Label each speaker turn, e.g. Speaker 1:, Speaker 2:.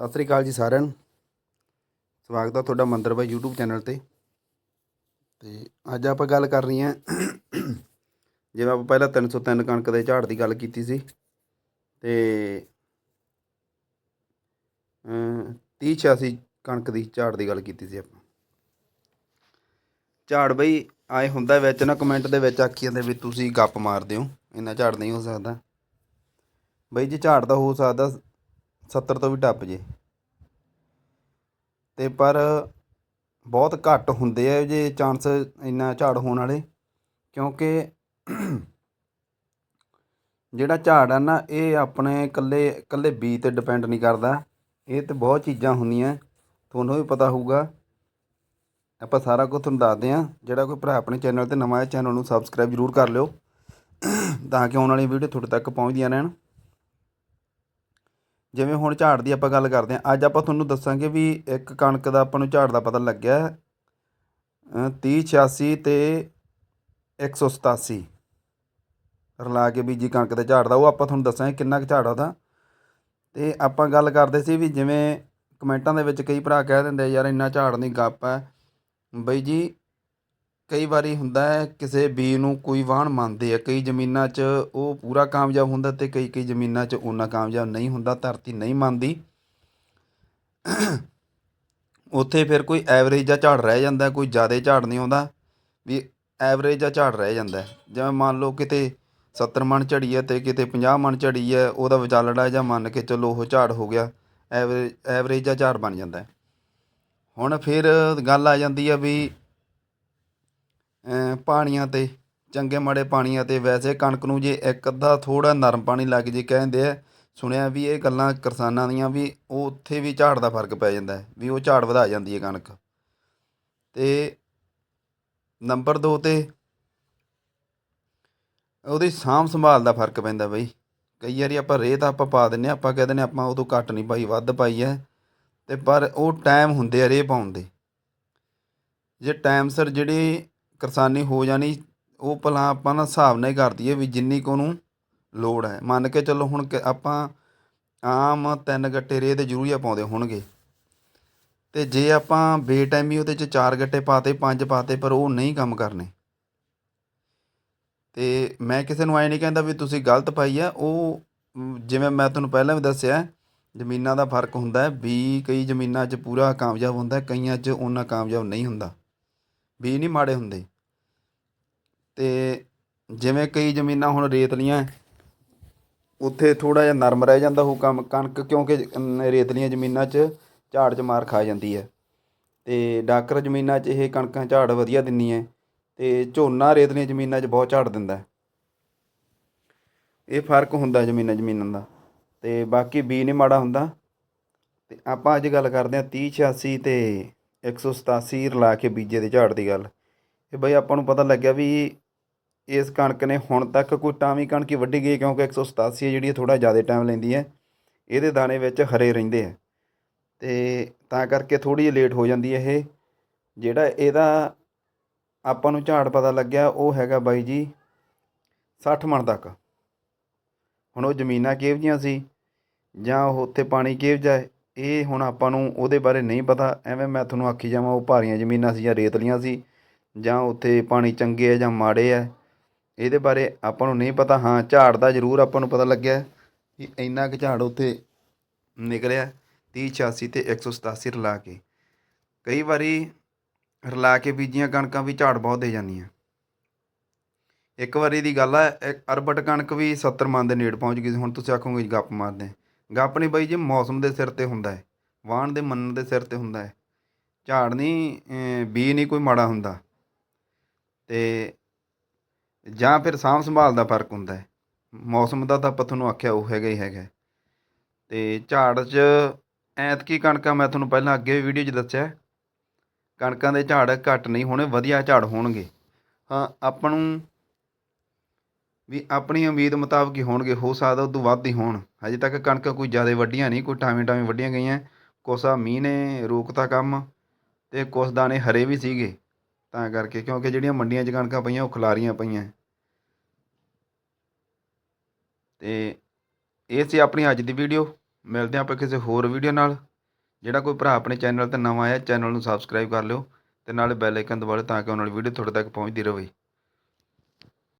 Speaker 1: ਸਤਿ ਸ੍ਰੀ ਅਕਾਲ ਜੀ ਸਾਰਿਆਂ ਨੂੰ। ਸਵਾਗਤ ਹੈ ਤੁਹਾਡਾ ਮੰਦਰ ਬਾਈ YouTube ਚੈਨਲ ਤੇ। ਤੇ ਅੱਜ ਆਪਾਂ ਗੱਲ ਕਰ ਰਹੀ ਹਾਂ, ਜਿਵੇਂ ਆਪਾਂ ਪਹਿਲਾਂ 303 ਕਣਕ ਦੇ ਝਾੜ ਦੀ ਗੱਲ ਕੀਤੀ ਸੀ। ਤੇ, ਅਮ 3086 ਕਣਕ ਦੀ ਝਾੜ ਦੀ ਗੱਲ ਕੀਤੀ ਸੀ ਆਪਾਂ। ਝਾੜ ਬਈ, ਆਏ ਹੁੰਦਾ ਵਿੱਚ ਨਾ ਕਮੈਂਟ ਦੇ ਵਿੱਚ ਆਖੀ ਜਾਂਦੇ ਵੀ ਤੁਸੀਂ ਗੱਪ ਮਾਰਦੇ ਹੋ। ਇੰਨਾ ਝਾੜ ਨਹੀਂ ਹੋ ਸਕਦਾ। ਬਈ ਜੇ ਝਾੜ ਤਾਂ ਹੋ ਸਕਦਾ 70 ਤੋਂ ਵੀ ਟੱਪ ਜੇ। ਤੇ ਪਰ ਬਹੁਤ ਘੱਟ ਹੁੰਦੇ ਆ ਜੇ ਚਾਂਸ ਇੰਨਾ ਝਾੜ ਹੋਣ ਵਾਲੇ। ਕਿਉਂਕਿ ਜਿਹੜਾ ਝਾੜ ਆ ਨਾ, ਇਹ ਆਪਣੇ ਇਕੱਲੇ ਇਕੱਲੇ ਬੀਜ ਤੇ ਡਿਪੈਂਡ ਨਹੀਂ ਕਰਦਾ। ਇਹ ਤੇ ਬਹੁਤ ਚੀਜ਼ਾਂ ਹੁੰਦੀਆਂ। ਤੁਹਾਨੂੰ ਵੀ ਪਤਾ ਹੋਊਗਾ। ਆਪਾਂ ਸਾਰਾ ਕੁਝ ਤੁਹਾਨੂੰ ਦੱਸਦੇ ਆ ਜਿਹੜਾ ਕੋਈ ਭਰਾ ਆਪਣੇ ਚੈਨਲ ਤੇ ਨਵਾਂ ਹੈ ਚੈਨਲ ਨੂੰ ਸਬਸਕ੍ਰਾਈਬ ਜ਼ਰੂਰ ਕਰ ਲਿਓ। ਤਾਂ ਕਿ ਆਉਣ ਵਾਲੀ ਵੀਡੀਓ ਤੁਹਾਡੇ ਤੱਕ ਪਹੁੰਚਦੀਆਂ ਰਹਿਣ। ਜਿਵੇਂ ਹੁਣ ਝਾੜ ਦੀ ਆਪਾਂ ਗੱਲ ਕਰਦੇ ਹਾਂ, ਅੱਜ ਆਪਾਂ ਤੁਹਾਨੂੰ ਦੱਸਾਂਗੇ ਵੀ ਇੱਕ ਕਣਕ ਦਾ ਆਪਾਂ ਨੂੰ ਝਾੜ ਦਾ ਪਤਾ ਲੱਗਿਆ 30 86 ਤੇ 187 ਰਲਾ ਕੇ ਬੀਜੀ ਕਣਕ ਦੇ ਝਾੜ ਦਾ, ਉਹ ਆਪਾਂ ਤੁਹਾਨੂੰ ਦੱਸਾਂਗੇ ਕਿੰਨਾ ਕੁ ਝਾੜ ਉਹਦਾ। ਤੇ ਆਪਾਂ ਗੱਲ ਕਰਦੇ ਸੀ ਵੀ ਜਿਵੇਂ ਕਮੈਂਟਾਂ ਦੇ ਵਿੱਚ ਕਈ ਭਰਾ ਕਹਿ ਦਿੰਦੇ ਯਾਰ ਇੰਨਾ ਝਾੜ ਨਹੀਂ, ਗੱਪ ਹੈ। ਬਈ ਜੀ ਕਈ ਵਾਰੀ ਹੁੰਦਾ ਹੈ, ਕਿਸੇ ਬੀ ਨੂੰ ਕੋਈ ਵਾਹਣ ਮੰਨਦੇ ਆ, ਕਈ ਜ਼ਮੀਨਾਂ 'ਚ ਉਹ ਪੂਰਾ ਕਾਮਯਾਬ ਹੁੰਦਾ ਅਤੇ ਕਈ ਕਈ ਜ਼ਮੀਨਾਂ 'ਚ ਓਨਾ ਕਾਮਯਾਬ ਨਹੀਂ ਹੁੰਦਾ, ਧਰਤੀ ਨਹੀਂ ਮੰਨਦੀ। ਉੱਥੇ ਫਿਰ ਕੋਈ ਐਵਰੇਜ ਦਾ ਝਾੜ ਰਹਿ ਜਾਂਦਾ, ਕੋਈ ਜ਼ਿਆਦਾ ਝਾੜ ਨਹੀਂ ਆਉਂਦਾ, ਵੀ ਐਵਰੇਜ ਦਾ ਝਾੜ ਰਹਿ ਜਾਂਦਾ ਜਿਵੇਂ ਮੰਨ ਲਓ ਕਿਤੇ 70 ਮਣ ਝੜੀ ਹੈ ਤੇ ਕਿਤੇ 50 ਮਣ ਝੜੀ ਹੈ, ਉਹਦਾ ਵਿਚਾਲੜਾ ਜਾਂ ਮੰਨ ਕੇ ਚੱਲੋ ਉਹ ਝਾੜ ਹੋ ਗਿਆ ਐਵਰੇਜ ਐਵਰੇਜ ਦਾ ਝਾੜ ਬਣ ਜਾਂਦਾ ਹੁਣ ਫਿਰ ਗੱਲ ਆ ਜਾਂਦੀ ਆ ਵੀ ਪਾਣੀਆਂ ਤੇ, ਚੰਗੇ ਮਾੜੇ ਪਾਣੀਆਂ ਤੇ ਵੈਸੇ ਕਣਕ ਨੂੰ ਜੇ ਇੱਕ ਅੱਧਾ ਥੋੜ੍ਹਾ ਨਰਮ ਪਾਣੀ ਲੱਗ ਜੇ ਕਹਿੰਦੇ ਆ, ਸੁਣਿਆ ਵੀ ਇਹ ਗੱਲਾਂ ਕਿਸਾਨਾਂ ਦੀਆਂ ਵੀ ਉਹ ਉੱਥੇ ਵੀ ਝਾੜ ਦਾ ਫ਼ਰਕ ਪੈ ਜਾਂਦਾ ਵੀ ਉਹ ਝਾੜ ਵਧਾ ਜਾਂਦੀ ਹੈ ਕਣਕ। ਅਤੇ ਨੰਬਰ ਦੋ ਤੇ ਉਹਦੀ ਸਾਂਭ ਸੰਭਾਲ ਦਾ ਫ਼ਰਕ ਪੈਂਦਾ ਬਈ। ਕਈ ਵਾਰੀ ਆਪਾਂ ਰੇਹ ਤਾਂ ਆਪਾਂ ਪਾ ਦਿੰਨੇ ਆ ਆਪਾਂ ਕਹਿ ਦਿੰਨੇ ਆਪਾਂ ਉਹ ਤੋਂ ਘੱਟ ਨਹੀਂ ਪਾਈ ਵੱਧ ਪਾਈ ਹੈ। ਅਤੇ ਪਰ ਉਹ ਟਾਈਮ ਹੁੰਦੇ ਆ ਰੇਹ ਪਾਉਣ ਦੇ। ਜੇ ਟਾਈਮ ਸਿਰ ਜਿਹੜੀ ਕਿਰਸਾਨੀ ਹੋ ਜਾਣੀ, ਉਹ ਭਲਾ ਆਪਾਂ ਨਾ ਹਿਸਾਬ ਨਾਲ ਹੀ ਕਰ ਦਈਏ ਵੀ ਜਿੰਨੀ ਕੁ ਉਹਨੂੰ ਲੋੜ ਹੈ। ਮੰਨ ਕੇ ਚੱਲੋ ਹੁਣ ਕਿ ਆਪਾਂ ਆਮ ਤਿੰਨ ਗੱਟੇ ਰੇਹ ਦੇ ਜ਼ਰੂਰੀਆ ਪਾਉਂਦੇ ਹੋਣਗੇ। ਅਤੇ ਜੇ ਆਪਾਂ ਬੇਟਾਈਮੀ ਉਹਦੇ 'ਚ ਚਾਰ ਗੱਟੇ ਪਾਤੇ, ਪੰਜ ਪਾਤੇ, ਪਰ ਉਹ ਨਹੀਂ ਕੰਮ ਕਰਨੇ। ਅਤੇ ਮੈਂ ਕਿਸੇ ਨੂੰ ਐਂ ਨਹੀਂ ਕਹਿੰਦਾ ਵੀ ਤੁਸੀਂ ਗਲਤ ਪਾਈ ਆ, ਉਹ ਜਿਵੇਂ ਮੈਂ ਤੁਹਾਨੂੰ ਪਹਿਲਾਂ ਵੀ ਦੱਸਿਆ, ਜ਼ਮੀਨਾਂ ਦਾ ਫ਼ਰਕ ਹੁੰਦਾ ਹੈ, ਵੀ ਕਈ ਜ਼ਮੀਨਾਂ 'ਚ ਪੂਰਾ ਕਾਮਯਾਬ ਹੁੰਦਾ, ਕਈਆਂ 'ਚ ਉਹਨਾਂ ਕਾਮਯਾਬ ਨਹੀਂ ਹੁੰਦਾ। ਵੀ ਨਹੀਂ ਮਾੜੇ ਹੁੰਦੇ। ਅਤੇ ਜਿਵੇਂ ਕਈ ਜ਼ਮੀਨਾਂ ਹੁਣ ਰੇਤਲੀਆਂ ਉੱਥੇ ਥੋੜ੍ਹਾ ਜਿਹਾ ਨਰਮ ਰਹਿ ਜਾਂਦਾ ਉਹ ਕੰਮ, ਕਣਕ, ਕਿਉਂਕਿ ਰੇਤਲੀਆਂ ਜ਼ਮੀਨਾਂ 'ਚ ਝਾੜ 'ਚ ਮਾਰ ਖਾ ਜਾਂਦੀ ਹੈ ਅਤੇ ਡਾਕਰ ਜ਼ਮੀਨਾਂ 'ਚ ਇਹ ਕਣਕਾਂ ਝਾੜ ਵਧੀਆ ਦਿੰਦੀ ਹੈ ਅਤੇ ਝੋਨਾ ਰੇਤਲੀਆਂ ਜ਼ਮੀਨਾਂ 'ਚ ਬਹੁਤ ਝਾੜ ਦਿੰਦਾ ਇਹ ਫ਼ਰਕ ਹੁੰਦਾ ਜ਼ਮੀਨਾਂ ਜ਼ਮੀਨਾਂ ਦਾ। ਅਤੇ ਬਾਕੀ ਬੀ ਨਹੀਂ ਮਾੜਾ ਹੁੰਦਾ। ਅਤੇ ਆਪਾਂ ਅੱਜ ਗੱਲ ਕਰਦੇ ਹਾਂ ਤੀਹ ਛਿਆਸੀ ਅਤੇ ਇੱਕ ਸੌ ਸਤਾਸੀ ਰਲਾ ਕੇ ਬੀਜੇ ਦੇ ਝਾੜ ਦੀ ਗੱਲ। ਇਹ ਬਈ ਆਪਾਂ ਨੂੰ ਪਤਾ ਲੱਗਿਆ ਵੀ ਇਸ ਕਣਕ ਨੇ ਹੁਣ ਤੱਕ ਕੋਈ ਟਾਵੀਂ ਕਣਕ ਹੀ ਵੱਢੀ ਗਈ ਕਿਉਂਕਿ 187 ਹੈ ਜਿਹੜੀ ਥੋੜਾ ਜ਼ਿਆਦਾ ਟਾਈਮ ਲੈਂਦੀ ਹੈ। ਇਹਦੇ ਦਾਣੇ ਵਿੱਚ ਹਰੇ ਰਹਿੰਦੇ ਆ। ਤੇ ਤਾਂ ਕਰਕੇ ਥੋੜੀ ਜਿਹੀ ਲੇਟ ਹੋ ਜਾਂਦੀ ਹੈ ਇਹ। ਜਿਹੜਾ ਇਹਦਾ ਆਪਾਂ ਨੂੰ ਝਾੜ ਪਤਾ ਲੱਗਿਆ, ਉਹ ਹੈਗਾ ਬਾਈ ਜੀ 60 ਮਣ ਤੱਕ। ਹੁਣ ਉਹ ਜ਼ਮੀਨਾਂ ਕਿਹੋ ਜਿਹੀਆਂ ਸੀ? ਜਾਂ ਉਹ ਉੱਥੇ ਪਾਣੀ ਕਿਹੋ ਜਿਹਾ ਇਹ ਹੁਣ ਆਪਾਂ ਨੂੰ ਉਹਦੇ ਬਾਰੇ ਨਹੀਂ ਪਤਾ। ਐਵੇਂ ਮੈਂ ਤੁਹਾਨੂੰ ਆਖੀ ਜਾਵਾਂ, ਉਹ ਭਾਰੀਆਂ ਜ਼ਮੀਨਾਂ ਸੀ ਜਾਂ ਰੇਤਲੀਆਂ ਸੀ, ਜਾਂ ਉੱਥੇ ਪਾਣੀ ਚੰਗੇ ਆ ਜਾਂ ਮਾੜੇ ਆ। ਇਹਦੇ ਬਾਰੇ ਆਪਾਂ ਨੂੰ ਨਹੀਂ ਪਤਾ, ਹਾਂ, ਝਾੜ ਦਾ ਜ਼ਰੂਰ ਆਪਾਂ ਨੂੰ ਪਤਾ ਲੱਗਿਆ ਕਿ ਇੰਨਾ ਕੁ ਝਾੜ ਉੱਥੇ ਨਿਕਲਿਆ 30 86 ਤੇ 187 ਰਲਾ ਕੇ। ਕਈ ਵਾਰੀ ਰਲਾ ਕੇ ਬੀਜੀਆਂ ਕਣਕਾਂ ਵੀ ਝਾੜ ਬਹੁਤ ਦੇ ਜਾਂਦੀਆਂ। ਇੱਕ ਵਾਰੀ ਦੀ ਗੱਲ ਹੈ ਅਰਬਟ ਕਣਕ ਵੀ 70 ਮਣ ਦੇ ਨੇੜ ਪਹੁੰਚ ਗਈ ਹੁਣ ਤੁਸੀਂ ਆਖੋਗੇ ਗੱਪ ਮਾਰਦੇ ਗੱਪ ਨਹੀਂ ਬਾਈ, ਜੀ ਮੌਸਮ ਦੇ ਸਿਰ ਤੇ ਹੁੰਦਾ ਹੈ, ਵਾਹਣ ਦੇ ਮੰਨਣ ਦੇ ਸਿਰ ਤੇ ਹੁੰਦਾ ਹੈ। ਝਾੜ ਨਹੀਂ ਬੀ ਨਹੀਂ ਕੋਈ ਮਾੜਾ ਹੁੰਦਾ। ਤੇ ਜਾਂ ਫਿਰ ਸਾਂਭ ਸੰਭਾਲ ਦਾ ਫ਼ਰਕ ਹੁੰਦਾ ਹੈ। ਮੌਸਮ ਦਾ ਤਾਂ ਆਪਾਂ ਤੁਹਾਨੂੰ ਆਖਿਆ ਉਹ ਹੈਗਾ ਹੀ ਹੈਗਾ। ਅਤੇ ਝਾੜ 'ਚ ਐਤਕੀ ਕਣਕਾਂ ਮੈਂ ਤੁਹਾਨੂੰ ਪਹਿਲਾਂ ਅੱਗੇ ਵੀਡੀਓ 'ਚ ਦੱਸਿਆ ਕਣਕਾਂ ਦੇ ਝਾੜ ਘੱਟ ਨਹੀਂ, ਹੋਣੇ ਵਧੀਆ ਝਾੜ ਹੋਣਗੇ। ਹਾਂ, ਆਪਾਂ ਨੂੰ ਵੀ ਆਪਣੀ ਉਮੀਦ ਮੁਤਾਬਕ ਹੀ ਹੋਣਗੇ, ਹੋ ਸਕਦਾ ਉਦੋਂ ਵੱਧ ਹੀ ਹੋਣ। ਹਜੇ ਤੱਕ ਕਣਕਾਂ ਕੋਈ ਜ਼ਿਆਦਾ ਵੱਡੀਆਂ ਨਹੀਂ, ਕੋਈ ਟਾਵੇਂ ਟਾਵੇਂ ਵੱਡੀਆਂ ਗਈਆਂ। ਕੋਸਾ ਮੀਂਹ ਨੇ ਰੋਕਤਾ ਕੰਮ, ਤੇ ਕੁਛ ਦਾਣੇ ਹਰੇ ਵੀ ਸੀਗੇ। ਤਾਂ ਕਰਕੇ, ਕਿਉਂਕਿ ਜਿਹੜੀਆਂ ਮੰਡੀਆਂ 'ਚ ਕਣਕਾਂ ਪਈਆਂ, ਉਹ ਖਲਾਰੀਆਂ ਪਈਆਂ। ਤੇ ਇਹ ਸੀ ਆਪਣੀ ਅੱਜ ਦੀ ਵੀਡੀਓ। ਮਿਲਦੇ ਹਾਂ ਆਪਾਂ ਕਿਸੇ ਹੋਰ ਵੀਡੀਓ ਨਾਲ। ਜਿਹੜਾ ਕੋਈ ਭਰਾ ਆਪਣੇ ਚੈਨਲ ਤੇ ਨਵਾਂ ਆਇਆ, ਚੈਨਲ ਨੂੰ ਸਬਸਕ੍ਰਾਈਬ ਕਰ ਲਿਓ ਤੇ ਨਾਲੇ ਬੈਲ ਆਈਕਨ ਦਬਾ ਲਿਓ ਤਾਂ ਕਿ ਉਹਨਾਂ ਦੀ ਵੀਡੀਓ ਤੁਹਾਡੇ ਤੱਕ ਪਹੁੰਚਦੀ ਰਹੇ